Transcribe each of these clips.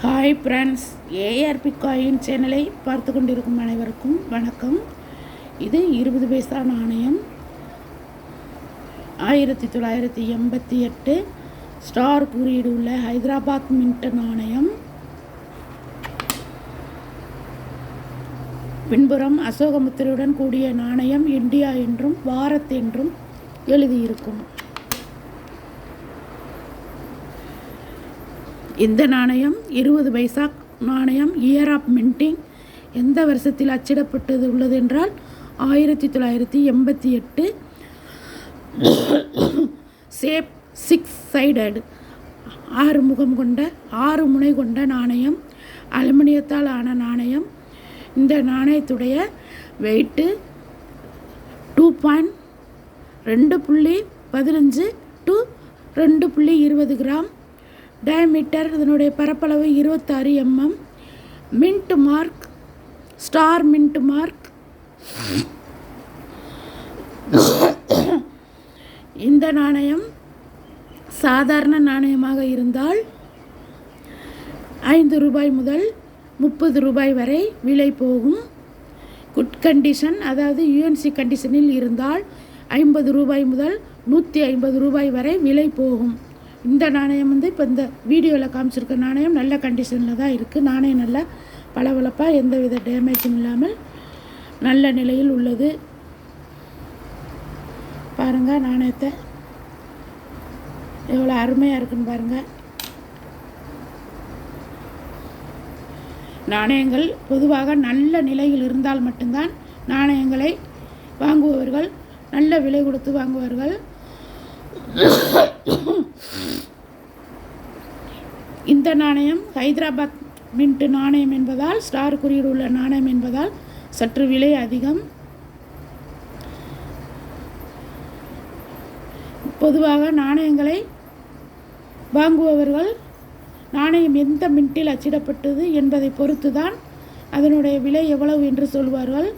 Hi friends ARP coin சேனலை பார்த்து கொண்டிருக்கும் அனைவருக்கும் வணக்கம். இது இருபது பைசா நாணயம் ஆயிரத்தி தொள்ளாயிரத்தி எண்பத்தி எட்டு ஸ்டார் குறியீடு உள்ள ஹைதராபாத் மின்ட் நாணயம் பின்புறம் அசோகமுத்திரையுடன் கூடிய நாணயம் இந்தியா என்றும் பாரத் என்றும் எழுதியிருக்கும். இந்த நாணயம் இருபது பைசா நாணயம் இயர் ஆஃப் மின்டிங் எந்த வருஷத்தில் அச்சிடப்பட்டது உள்ளது என்றால் ஆயிரத்தி தொள்ளாயிரத்தி எண்பத்தி எட்டு சேப் சிக்ஸ் சைடட் ஆறு முகம் கொண்ட ஆறு முனை கொண்ட நாணயம் அலுமினியத்தால் ஆன நாணயம். இந்த நாணயத்துடைய வெயிட்டு டூ பாயிண்ட் ரெண்டு புள்ளி பதினஞ்சு டு ரெண்டு புள்ளி இருபது கிராம். டயமீட்டர் இதனுடைய பரப்பளவு இருபத்தாறு MM mint mark star mint mark இந்த நாணயம் சாதாரண நாணயமாக இருந்தால் ஐந்து ரூபாய் முதல் முப்பது ரூபாய் வரை விலை போகும். குட் கண்டிஷன் அதாவது யூஎன்சி கண்டிஷனில் இருந்தால் ஐம்பது ரூபாய் முதல் நூற்றி ஐம்பது ரூபாய் வரை விலை போகும். இந்த நாணயம் வந்து இப்போ இந்த வீடியோவில் காமிச்சிருக்க நாணயம் நல்ல கண்டிஷனில் தான் இருக்குது நாணயம் நல்லா பளபளப்பாக எந்த வித டேமேஜும் இல்லாமல் நல்ல நிலையில் உள்ளது. பாருங்கள் நாணயத்தை. எவ்வளோ அருமையாக இருக்குன்னு பாருங்கள் நாணயங்கள் பொதுவாக நல்ல நிலையில் இருந்தால் மட்டும்தான் நாணயங்களை வாங்குபவர்கள் நல்ல விலை கொடுத்து வாங்குவார்கள். இந்த நாணயம் ஹைதராபாத் மின்ட் நாணயம் என்பதால் ஸ்டார் குறியீடு உள்ள நாணயம் என்பதால் சற்று விலை அதிகம். பொதுவாக நாணயங்களை வாங்குபவர்கள் நாணயம் எந்த மின்ட்டில் அச்சிடப்பட்டது என்பதை பொறுத்து தான் அதனுடைய விலை எவ்வளவு என்று சொல்வார்கள்.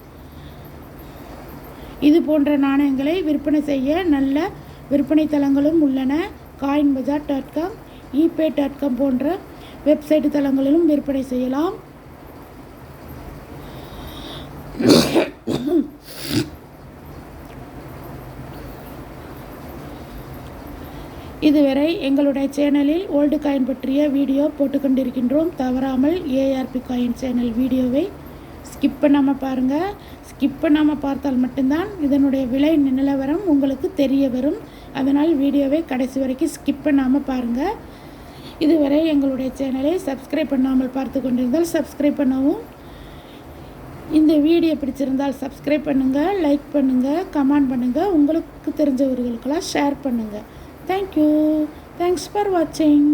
இது போன்ற நாணயங்களை விற்பனை செய்ய நல்ல விற்பனை தளங்களும் உள்ளன. Coin bazaar dot com. EBay dot com போன்ற வெப்சைட் தளங்களிலும் விற்பனை செய்யலாம். இதுவரை எங்களுடைய சேனலில் ஓல்டு காயின் பற்றிய வீடியோ போட்டுக்கொண்டிருக்கின்றோம் தவறாமல் ஏஆர்பி காயின் சேனல் வீடியோவை ஸ்கிப் பண்ணாமல் பாருங்கள் ஸ்கிப் பண்ணாமல் பார்த்தால் மட்டும்தான் இதனுடைய விலை நிலவரம் உங்களுக்கு தெரிய வரும். அதனால் வீடியோவை கடைசி வரைக்கும் ஸ்கிப் பண்ணாமல் பாருங்கள் இதுவரை எங்களுடைய சேனலை சப்ஸ்கிரைப் பண்ணாமல் பார்த்து கொண்டிருந்தால் சப்ஸ்கிரைப் பண்ணவும். இந்த வீடியோ பிடிச்சிருந்தால் சப்ஸ்கிரைப் பண்ணுங்கள் லைக் பண்ணுங்கள் கமெண்ட் பண்ணுங்கள் உங்களுக்கு தெரிஞ்சவர்களுக்கெல்லாம் ஷேர் பண்ணுங்கள் தேங்க்யூ தேங்க்ஸ் ஃபார் வாட்சிங்